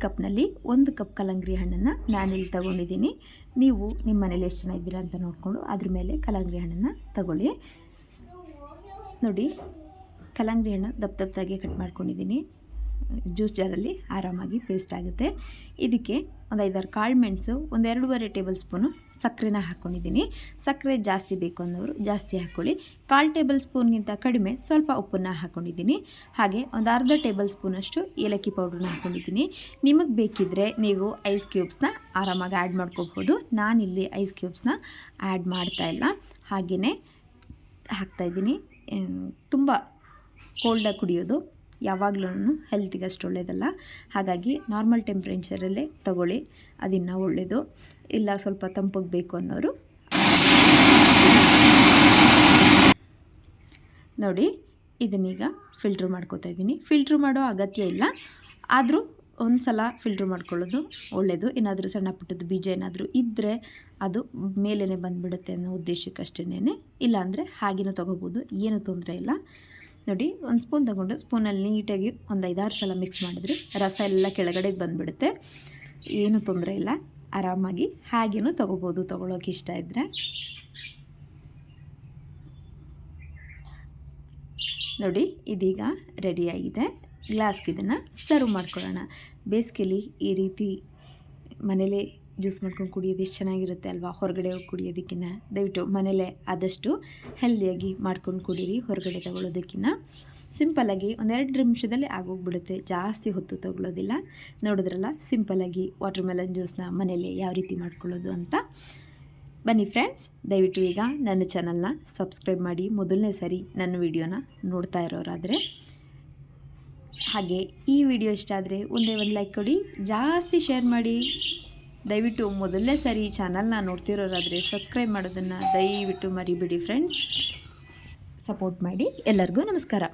ಕಪ್ನಲ್ಲಿ ಒಂದು ಕಪ್ ಕಲಂಗ್ರಿ ಹಣ್ಣನ್ನು ನಾನಿಲ್ಲಿ ತಗೊಂಡಿದ್ದೀನಿ. ನೀವು ನಿಮ್ಮ ಮನೇಲಿ ಎಷ್ಟು ಜನ ಇದ್ದೀರಾ ಅಂತ ನೋಡಿಕೊಂಡು ಅದ್ರ ಮೇಲೆ ಕಲಂಗ್ರಿ ಹಣ್ಣನ್ನು ತಗೊಳ್ಳಿ. ನೋಡಿ, ಕಲಂಗ್ರಿ ಹಣ್ಣು ದಪ್ಪ ದಪ್ಪದಾಗೆ ಕಟ್ ಮಾಡ್ಕೊಂಡಿದ್ದೀನಿ. ಜ್ಯೂಸ್ ಜಾರಲ್ಲಿ ಆರಾಮಾಗಿ ಪೇಸ್ಟ್ ಆಗುತ್ತೆ. ಇದಕ್ಕೆ ಒಂದು ಐದಾರು ಕಾಳು ಮೆಣಸು, ಒಂದು ಎರಡೂವರೆ ಟೇಬಲ್ ಸ್ಪೂನು ಸಕ್ಕರೆನ ಹಾಕ್ಕೊಂಡಿದ್ದೀನಿ ಸಕ್ಕರೆ ಜಾಸ್ತಿ ಬೇಕು ಅನ್ನೋರು ಜಾಸ್ತಿ ಹಾಕ್ಕೊಳ್ಳಿ ಕಾಲು ಟೇಬಲ್ ಸ್ಪೂನ್ಗಿಂತ ಕಡಿಮೆ ಸ್ವಲ್ಪ ಉಪ್ಪನ್ನು ಹಾಕ್ಕೊಂಡಿದ್ದೀನಿ ಹಾಗೆ ಒಂದು ಅರ್ಧ ಟೇಬಲ್ ಸ್ಪೂನಷ್ಟು ಏಲಕ್ಕಿ ಪೌಡ್ರನ್ನ ಹಾಕ್ಕೊಂಡಿದ್ದೀನಿ ನಿಮಗೆ ಬೇಕಿದ್ದರೆ ನೀವು ಐಸ್ ಕ್ಯೂಬ್ಸ್ನ ಆರಾಮಾಗಿ ಆ್ಯಡ್ ಮಾಡ್ಕೋಬಹುದು. ನಾನಿಲ್ಲಿ ಐಸ್ ಕ್ಯೂಬ್ಸ್ನ ಆ್ಯಡ್ ಮಾಡ್ತಾ ಇಲ್ಲ. ಹಾಗೆಯೇ ಹಾಕ್ತಾಯಿದ್ದೀನಿ ತುಂಬ ಕೋಲ್ಡಾಗಿ ಕುಡಿಯೋದು ಯಾವಾಗಲೂ ಹೆಲ್ತಿಗೆ ಅಷ್ಟು ಒಳ್ಳೆಯದಲ್ಲ ಹಾಗಾಗಿ ನಾರ್ಮಲ್ ಟೆಂಪ್ರೇಚರಲ್ಲೇ ತಗೊಳ್ಳಿ. ಅದಿನ್ನೂ ಒಳ್ಳೆಯದು ಇಲ್ಲ ಸ್ವಲ್ಪ ತಂಪಗೆ ಬೇಕು ಅನ್ನೋರು. ನೋಡಿ, ಇದನ್ನೀಗ ಫಿಲ್ಟ್ರ್ ಮಾಡ್ಕೋತಾ ಇದ್ದೀನಿ. ಫಿಲ್ಟ್ರ್ ಮಾಡೋ ಅಗತ್ಯ ಇಲ್ಲ. ಆದರೂ ಒಂದು ಸಲ ಫಿಲ್ಟ್ರ್ ಮಾಡ್ಕೊಳ್ಳೋದು ಒಳ್ಳೆಯದು ಏನಾದರೂ ಸಣ್ಣ ಪುಟ್ಟದ್ದು ಬೀಜ ಏನಾದರೂ ಇದ್ದರೆ ಅದು ಮೇಲೇ ಬಂದುಬಿಡುತ್ತೆ ಅನ್ನೋ ಉದ್ದೇಶಕ್ಕಷ್ಟೇ ಇಲ್ಲಾಂದರೆ ಹಾಗೇನೂ ತೊಗೋಬೋದು. ಏನೂ ತೊಂದರೆ ಇಲ್ಲ. ನೋಡಿ, ಒಂದು ಸ್ಪೂನ್ ತೊಗೊಂಡು ಸ್ಪೂನಲ್ಲಿ ನೀಟಾಗಿ ಒಂದು ಐದಾರು ಸಲ ಮಿಕ್ಸ್ ಮಾಡಿದ್ರೆ ರಸ ಎಲ್ಲ ಕೆಳಗಡೆಗೆ ಬಂದುಬಿಡುತ್ತೆ. ಏನೂ ತೊಂದರೆ ಇಲ್ಲ. ಆರಾಮಾಗಿ ಹಾಗೇನೂ ತೊಗೋಬೋದು ತೊಗೊಳೋಕೆ ಇಷ್ಟ ಇದ್ದರೆ ನೋಡಿ, ಇದೀಗ ರೆಡಿಯಾಗಿದೆ ಗ್ಲಾಸ್ಗೆ ಇದನ್ನು ಸರ್ವ್ ಮಾಡ್ಕೊಳ್ಳೋಣ. ಬೇಸಿಗೆಲಿ ಈ ರೀತಿ ಮನೇಲೇ ಜ್ಯೂಸ್ ಮಾಡ್ಕೊಂಡು ಕುಡಿಯೋದು ಎಷ್ಟು ಚೆನ್ನಾಗಿರುತ್ತೆ ಅಲ್ವಾ? ಹೊರಗಡೆ ಹೋಗಿ ಕುಡಿಯೋದಕ್ಕಿಂತ ದಯವಿಟ್ಟು ಮನೇಲೇ ಆದಷ್ಟು ಹೆಲ್ದಿಯಾಗಿ ಮಾಡ್ಕೊಂಡು ಕುಡೀರಿ, ಹೊರಗಡೆ ತಗೊಳ್ಳೋದಕ್ಕಿಂತ ಸಿಂಪಲ್ಲಾಗಿ ಒಂದೆರಡು ನಿಮಿಷದಲ್ಲಿ ಆಗೋಗ್ಬಿಡುತ್ತೆ. ಜಾಸ್ತಿ ಹೊತ್ತು ತಗೊಳ್ಳೋದಿಲ್ಲ. ನೋಡಿದ್ರಲ್ಲ ಸಿಂಪಲ್ಲಾಗಿ ವಾಟರ್ ಮೆಲನ್ ಜ್ಯೂಸ್ನ ಮನೇಲಿ ಯಾವ ರೀತಿ ಮಾಡ್ಕೊಳ್ಳೋದು ಅಂತ. ಬನ್ನಿ ಫ್ರೆಂಡ್ಸ್ ದಯವಿಟ್ಟು ಈಗ ನನ್ನ ಚಾನಲ್ನ ಸಬ್ಸ್ಕ್ರೈಬ್ ಮಾಡಿ. ಮೊದಲನೇ ಸರಿ ನನ್ನ ವಿಡಿಯೋನ ನೋಡ್ತಾ ಇರೋರಾದರೆ, ಹಾಗೆ ಈ ವಿಡಿಯೋ ಇಷ್ಟ ಆದರೆ ಒಂದೇ ಒಂದು ಲೈಕ್ ಕೊಡಿ. ಜಾಸ್ತಿ ಶೇರ್ ಮಾಡಿ. ದಯವಿಟ್ಟು ಮೊದಲನೇ ಸರಿ ಚಾನಲ್ನ ನೋಡ್ತಿರೋರಾದರೆ ಸಬ್ಸ್ಕ್ರೈಬ್ ಮಾಡೋದನ್ನು ದಯವಿಟ್ಟು ಮರಿಬಿಡಿ ಫ್ರೆಂಡ್ಸ್ ಸಪೋರ್ಟ್ ಮಾಡಿ ಎಲ್ಲರಿಗೂ ನಮಸ್ಕಾರ.